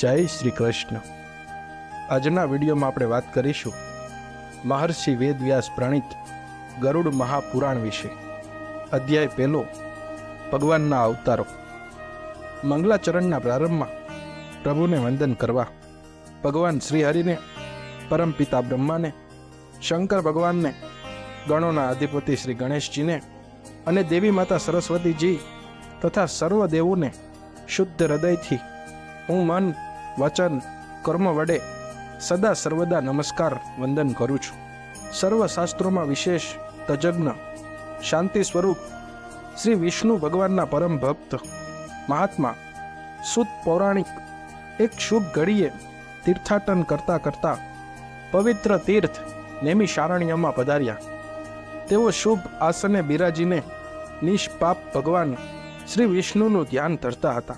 જય શ્રી કૃષ્ણ. આજના વિડીયોમાં આપણે વાત કરીશું મહર્ષિ વેદવ્યાસ પ્રણીત ગરુડ મહાપુરાણ વિશે. અધ્યાય પહેલો, ભગવાનના અવતારો. મંગલાચરણના પ્રારંભમાં પ્રભુને વંદન કરવા ભગવાન શ્રીહરિને પરમપિતા બ્રહ્માને, શંકર ભગવાનને, ગણોના અધિપતિ શ્રી ગણેશજીને અને દેવી માતા સરસ્વતીજી તથા સર્વ દેવોને શુદ્ધ હૃદયથી હું મન વચન કર્મ વડે સદા સર્વદા નમસ્કાર વંદન કરું છું. સર્વ શાસ્ત્રોમાં વિશેષ તજજ્ઞ, શાંતિ સ્વરૂપ શ્રી વિષ્ણુ ભગવાનના પરમ ભક્ત, મહાત્મા, સુત પૌરાણિક એક શુભ ઘડીએ તીર્થાટન કરતા કરતા પવિત્ર તીર્થ નેમી શારણ્યમાં પધાર્યા. તેઓ શુભ આસને બિરાજીને નિષ્પાપ ભગવાન શ્રી વિષ્ણુનું ધ્યાન ધરતા હતા.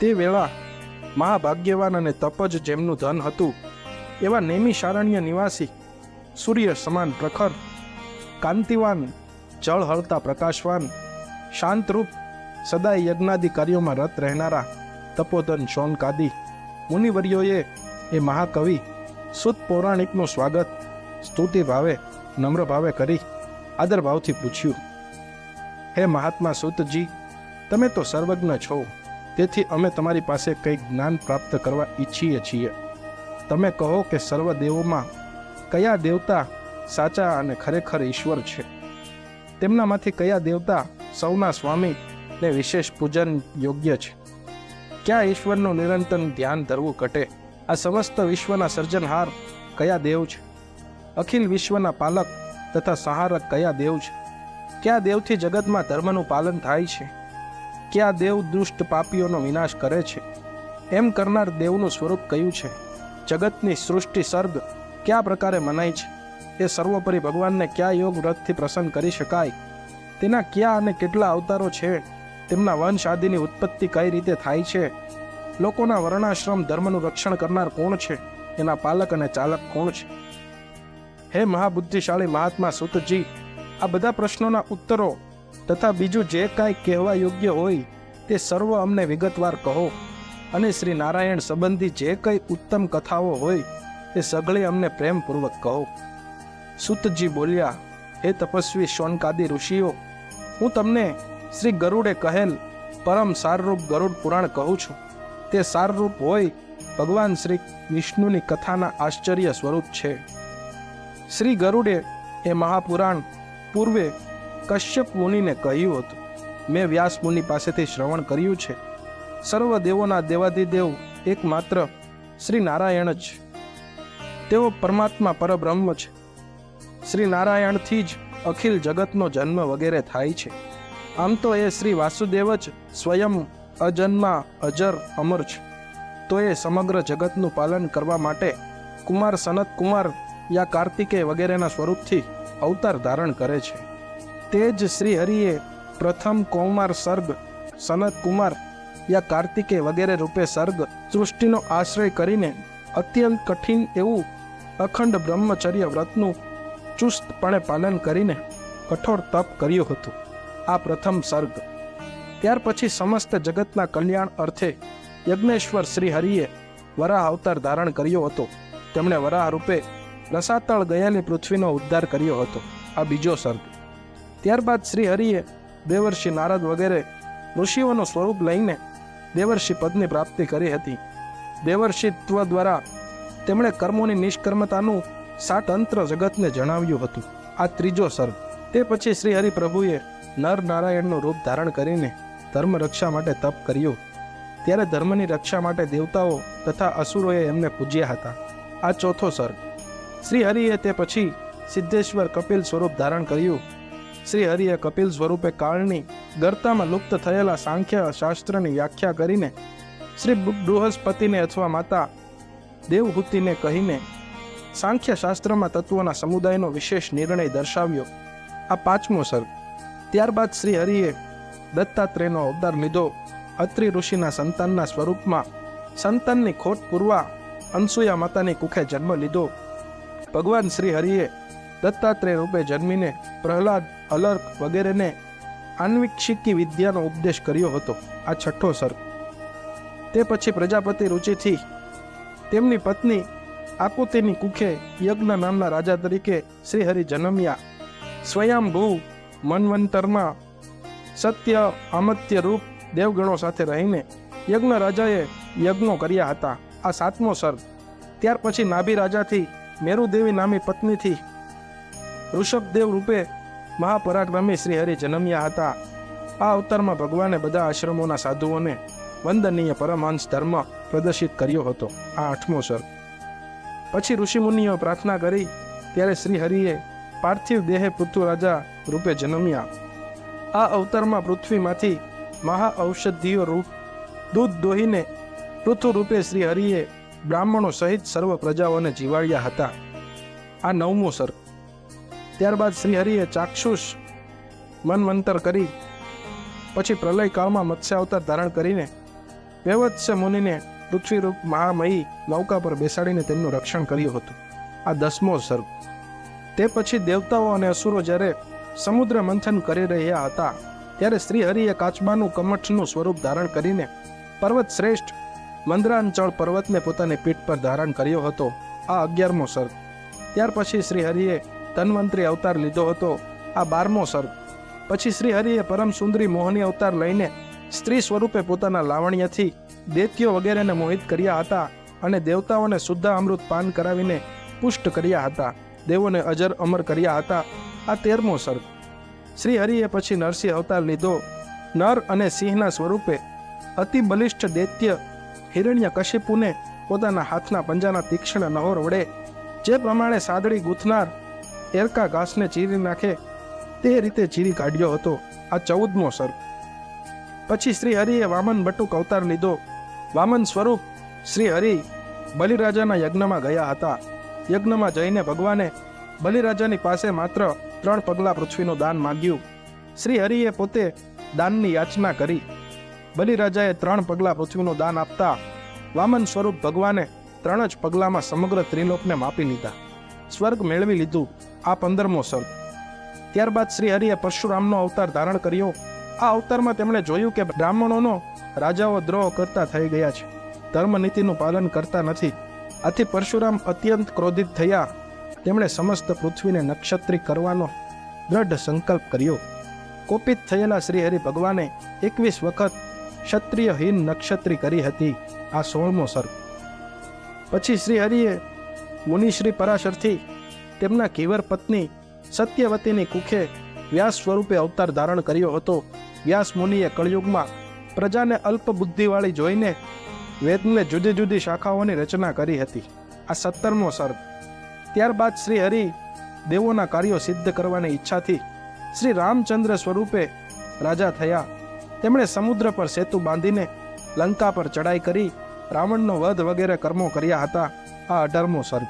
તે વેળા મહાભાગ્યવાન અને તપ જ જેમનું ધન હતું, એવા નેમિશારણ્ય નિવાસી સૂર્ય સમાન પ્રખર, કાંતિવાન, જળ હળતા પ્રકાશવાન, શાંતરૂપ, સદાય યજ્ઞાદિ કાર્યોમાં રત રહેનારા તપોધન શોનકાદી મુનિવર્યોએ એ મહાકવિ સુત પૌરાણિકનું સ્વાગત, સ્તુતિ ભાવે, નમ્ર ભાવે કરી આદરભાવથી પૂછ્યું, હે મહાત્મા સુતજી, તમે તો સર્વજ્ઞ છો. તેથી અમે તમારી પાસે કંઈક જ્ઞાન પ્રાપ્ત કરવા ઈચ્છીએ છીએ. તમે કહો કે સર્વ દેવોમાં કયા દેવતા સાચા અને ખરેખર ઈશ્વર છે? તેમનામાંથી કયા દેવતા સૌના સ્વામી ને વિશેષ પૂજન યોગ્ય છે? ક્યાં ઈશ્વરનું નિરંતર ધ્યાન ધરવું ઘટે? આ સમસ્ત વિશ્વના સર્જનહાર કયા દેવ છે? અખિલ વિશ્વના પાલક તથા સહારક કયા દેવ છે? કયા દેવથી જગતમાં ધર્મનું પાલન થાય છે? કયા દેવ દુષ્ટ પાપીઓનો વિનાશ કરે છે? એમ કરનાર દેવનું સ્વરૂપ કયું છે? જગતની સૃષ્ટિ સર્ગ કયા પ્રકારે મનાય છે? એ સર્વોપરી ભગવાનને કયા યોગ વ્રતથી પ્રસન્ન કરી શકાય? તેના કયા અને કેટલા અવતારો છે? તેમના વંશ આદિની ઉત્પત્તિ કઈ રીતે થાય છે? લોકોના વર્ણાશ્રમ ધર્મનું રક્ષણ કરનાર કોણ છે? એના પાલક અને ચાલક કોણ છે? હે મહાબુદ્ધિશાળી મહાત્મા સુતજી, આ બધા પ્રશ્નોના ઉત્તરો તથા બીજું જે કાંઈ કહેવા યોગ્ય હોય તે સર્વ અમને વિગતવાર કહો. અને શ્રી નારાયણ સંબંધી જે કંઈ ઉત્તમ કથાઓ હોય તે સઘળી અમને પ્રેમપૂર્વક કહો. સુતજી બોલ્યા, હે તપસ્વી શોનકાદી ઋષિઓ, હું તમને શ્રી ગરુડે કહેલ પરમ સારરૂપ ગરુડ પુરાણ કહું છું. તે સારરૂપ હોય ભગવાન શ્રી વિષ્ણુની કથાના આશ્ચર્ય સ્વરૂપ છે. શ્રી ગરુડે એ મહાપુરાણ પૂર્વે કશ્યપ મુનિને કહ્યું હતું, મેં વ્યાસ મુનિ પાસેથી શ્રવણ કર્યું છે. સર્વ દેવોના દેવાધિદેવ એકમાત્ર શ્રી નારાયણ જ. તેઓ પરમાત્મા પરબ્રહ્મ છે. શ્રી નારાયણથી જ અખિલ જગતનો જન્મ વગેરે થાય છે. આમ તો એ શ્રી વાસુદેવ જ સ્વયં અજન્મા અજર અમર છે. તો એ સમગ્ર જગતનું પાલન કરવા માટે કુમાર સનત કુમાર યા કાર્તિકે વગેરેના સ્વરૂપથી અવતાર ધારણ કરે છે. તે જ શ્રી હરિએ પ્રથમ કૌમાર સર્ગ, સનત કુમાર યા કાર્તિકે વગેરે રૂપે સર્ગ સૃષ્ટિનો આશ્રય કરીને અત્યંત કઠિન એવું અખંડ બ્રહ્મચર્ય વ્રતનું ચુસ્તપણે પાલન કરીને કઠોર તપ કર્યું હતું, આ પ્રથમ સર્ગ. ત્યાર પછી સમસ્ત જગતના કલ્યાણ અર્થે યજ્ઞેશ્વર શ્રી હરિએ વરાહ અવતાર ધારણ કર્યો હતો. તેમણે વરાહ રૂપે રસાતળ ગયેલી પૃથ્વીનો ઉદ્ધાર કર્યો હતો. આ બીજો સર્ગ. ત્યારબાદ શ્રી હરિએ દેવર્ષિ નારદ વગેરે ઋષિઓનું સ્વરૂપ લઈને દેવર્ષિ પદની પ્રાપ્તિ કરી હતી. દેવર્ષિત્વ દ્વારા તેમણે કર્મોની નિષ્કર્મતાનું સાતંત્ર જગતને જણાવ્યું હતું. આ ત્રીજો સર્ગ. તે પછી શ્રી હરિ પ્રભુએ નર નારાયણનું રૂપ ધારણ કરીને ધર્મ રક્ષા માટે તપ કર્યું. ત્યારે ધર્મની રક્ષા માટે દેવતાઓ તથા અસુરોએ એમને પૂજ્યા હતા. આ ચોથો સર્ગ. શ્રી હરિએ તે પછી સિદ્ધેશ્વર કપિલ સ્વરૂપ ધારણ કર્યું. શ્રી હરિએ કપિલ સ્વરૂપે કાળની ગર્તામાં લુપ્ત થયેલા સાંખ્ય શાસ્ત્રની વ્યાખ્યા કરીને શ્રી બૃહસ્પતિને અથવા માતા દેવહૂતિને કહીને સાંખ્ય શાસ્ત્રમાં તત્વોના સમુદાયનો વિશેષ નિર્ણય દર્શાવ્યો. આ પાંચમો સર્ગ. ત્યારબાદ શ્રી હરિએ દત્તાત્રેયનો અવતાર લીધો. અત્રિ ઋષિના સંતાનના સ્વરૂપમાં સંતાનની ખોટ પૂરવા અનસુયા માતાની કુખે જન્મ લીધો. ભગવાન શ્રી હરિએ દત્તાત્રેય રૂપે જન્મીને પ્રહલાદ અલર્ક વગેરેને આન્વિક્ષિકી વિદ્યાનો ઉપદેશ કર્યો હતો. આ છઠ્ઠો સર્ગ. તે પછી પ્રજાપતિ રુચિથી તેમની પત્ની આકુતિની કુખે યજ્ઞ નામના રાજા તરીકે શ્રીહરિ જન્મ્યા. સ્વયંભૂ મનવંતરમાં સત્ય અમત્ય રૂપ દેવગણો સાથે રહીને યજ્ઞ રાજાએ યજ્ઞો કર્યા હતા. આ સાતમો સર્ગ. ત્યાર પછી નાભી રાજાથી મેરુદેવી નામી પત્નીથી ઋષભદેવ રૂપે મહાપરાક્રમી શ્રી હરિ જન્મ્યા હતા. આ અવતારમાં ભગવાને બધા આશ્રમોના સાધુઓને વંદનીય પરમહંસ ધર્મ પ્રદર્શિત કર્યો હતો. આ આઠમો સર્ગ. પછી ઋષિમુનિઓ પ્રાર્થના કરી, ત્યારે શ્રી હરિએ પાર્થિવ દેહે પૃથ્વી રાજા રૂપે જન્મ્યા. આ અવતારમાં પૃથ્વીમાંથી મહા ઔષધિઓ રૂપ દૂધ દોહીને પૃથુ રૂપે શ્રી હરિએ બ્રાહ્મણો સહિત સર્વ પ્રજાઓને જીવાડ્યા હતા. આ નવમો સર્ગ. ત્યારબાદ શ્રીહરિએ ચાક્ષુષ મનમંતર કરી, પછી પ્રલય કાળમાં મત્સ્ય અવતાર ધારણ કરીને વ્યવત્સ્ય મુનિને પૃથ્વીરૂપ મહામયી નૌકા પર બેસાડીને તેમનું રક્ષણ કર્યું હતું. આ દસમો સર્ગ તે પછી દેવતાઓ અને અસુરો જ્યારે સમુદ્ર મંથન કરી રહ્યા હતા, ત્યારે શ્રીહરિએ કાચબાનું કમઠનું સ્વરૂપ ધારણ કરીને પર્વત શ્રેષ્ઠ મંદરાંચળ પર્વતને પોતાની પીઠ પર ધારણ કર્યો હતો. આ અગિયારમો સર્ગ ત્યાર પછી શ્રી હરિએ ધન્વંતરી અવતાર લીધો હતો. આ બારમો સર્ગ. પછી શ્રી હરિએ પરમ સુંદરી મોહની અવતાર લઈને સ્ત્રી સ્વરૂપે પોતાના લાવણ્યથી દૈત્યો વગેરેને મોહિત કર્યા હતા અને દેવતાઓને શુદ્ધ અમૃત પાન કરાવીને પુષ્ટ કર્યા હતા. દેવોને અજર અમર કર્યા હતા. આ તેરમો સર્ગ. શ્રી હરિએ પછી નરસિંહ અવતાર લીધો. નર અને સિંહના સ્વરૂપે અતિ બલિષ્ઠ દૈત્ય હિરણ્ય કશિપુને પોતાના હાથના પંજાના તીક્ષ્ણ નહોર વડે જે પ્રમાણે સાદડી ગૂંથનાર એરકા ઘાસને ચીરી નાખે તે રીતે ચીરી કાઢ્યો હતો આ ચૌદમો સર્ગ પછી શ્રી હરિએ વામન બટુક અવતાર લીધો. વામન સ્વરૂપ શ્રી હરિ બલિરાજાના યજ્ઞમાં ગયા હતા. યજ્ઞમાં જઈને ભગવાને બલિરાજાની પાસે માત્ર ત્રણ પગલા પૃથ્વીનું દાન માગ્યું. શ્રી હરિએ પોતે દાનની યાચના કરી. બલિરાજાએ ત્રણ પગલા પૃથ્વીનું દાન આપતા વામન સ્વરૂપ ભગવાને ત્રણ જ પગલામાં સમગ્ર ત્રિલોકને માપી લીધા. સ્વર્ગ મેળવી લીધું આ પંદરમો સર્ગ. ત્યારબાદ શ્રી હરિએ પરશુરામનો અવતાર ધારણ કર્યો. આ અવતારમાં તેમણે જોયું કે બ્રાહ્મણોનો રાજાઓ દ્રોહ કરતા થઈ ગયા છે. ધર્મનીતિનું પાલન કરતા નથી. આથી પરશુરામ અત્યંત ક્રોધિત થયા. તેમણે સમસ્ત પૃથ્વીને નક્ષત્રી કરવાનો દ્રઢ સંકલ્પ કર્યો. કોપિત થયેલા શ્રી હરિ ભગવાને એકવીસ વખત ક્ષત્રિયહીન નક્ષત્રી કરી હતી આ સોળમો સર્ગ. પછી શ્રી હરિએ મુનિશ્રી પરાશરથી તેમના કીવર પત્ની સત્યવતીની કુખે વ્યાસ સ્વરૂપે અવતાર ધારણ કર્યો હતો. વ્યાસ મુનિએ કળયુગમાં પ્રજાને અલ્પ બુદ્ધિવાળી જોઈને વેદને જુદી જુદી શાખાઓની રચના કરી હતી. આ સત્તરમો સર્ગ ત્યારબાદ શ્રી હરિ દેવોના કાર્યો સિદ્ધ કરવાની ઈચ્છાથી શ્રી રામચંદ્ર સ્વરૂપે રાજા થયા. તેમણે સમુદ્ર પર સેતુ બાંધીને લંકા પર ચડાઈ કરી, રાવણનો વધ વગેરે કર્મો કર્યા હતા. આ અઢારમો સર્ગ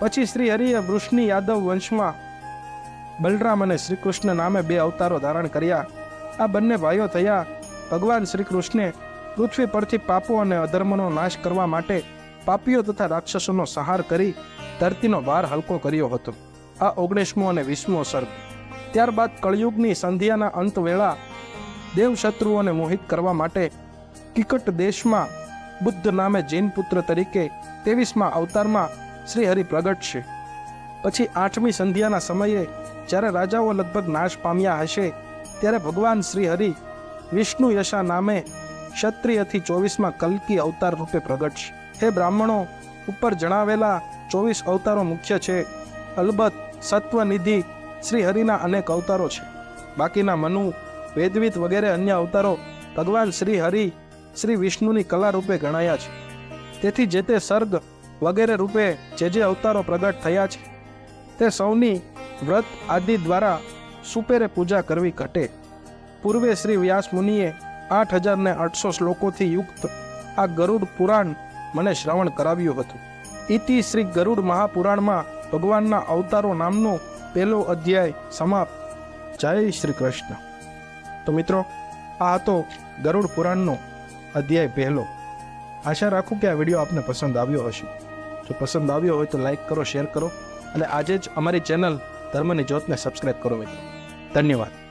પછી શ્રી હરિએ વૃષ્ણિ યાદવ વંશમાં બલરામ અને શ્રી કૃષ્ણ નામે બે અવતારો ધારણ કર્યા. આ બંને ભાઈઓ થયા. ભગવાન શ્રી કૃષ્ણે પૃથ્વી પરથી પાપો અને અધર્મનો નાશ કરવા માટે પાપીઓ તથા રાક્ષસોનો સંહાર કરી ધરતીનો ભાર હલકો કર્યો હતો. આ ઓગણીસમો અને વીસમો સર્ગ ત્યારબાદ કળયુગની સંધ્યાના અંત વેળા દેવશત્રુઓને મોહિત કરવા માટે કિકટ દેશમાં બુદ્ધ નામે જૈન પુત્ર તરીકે ત્રેવીસમાં અવતારમાં શ્રી હરિ પ્રગટ છે. પછી આઠમી સંધ્યાના સમયે જ્યારે રાજાઓ લગભગ નાશ પામ્યા હશે, ત્યારે ભગવાન શ્રી હરિ વિષ્ણુ યશા નામે ક્ષત્રિયથી ચોવીસમાં કલ્કી અવતાર રૂપે પ્રગટ છે. હે બ્રાહ્મણો, ઉપર જણાવેલા ચોવીસ અવતારો મુખ્ય છે. અલબત્ત સત્વનિધિ શ્રી હરિના અનેક અવતારો છે. બાકીના મનુ, વેદવિત વગેરે અન્ય અવતારો ભગવાન શ્રી હરિ શ્રી વિષ્ણુની કલા રૂપે ગણાયા છે. તેથી જે તે સર્ગ વગેરે રૂપે જે જે અવતારો પ્રગટ થયા છે, તે સૌની વ્રત આદિ દ્વારા સુપેરે પૂજા કરવી ઘટે. પૂર્વે શ્રી વ્યાસ મુનિએ આઠ હજાર ને આઠસો શ્લોકોથી યુક્ત આ ગરુડ પુરાણ મને શ્રવણ કરાવ્યું હતું. ઇતિ શ્રી ગરુડ મહાપુરાણમાં ભગવાનના અવતારો નામનો પહેલો અધ્યાય સમાપ્ત. જય શ્રી કૃષ્ણ. તો મિત્રો, આ હતો ગરુડ પુરાણનો અધ્યાય પહેલો. આશા રાખું કે આ વીડિયો આપને પસંદ આવ્યો હશે. જો પસંદ આવ્યો હોય તો લાઈક કરો શેર કરો અને આજે જ અમારી ચેનલ ધર્મની જ્યોતને સબસ્ક્રાઈબ કરો મિત્રો. ધન્યવાદ.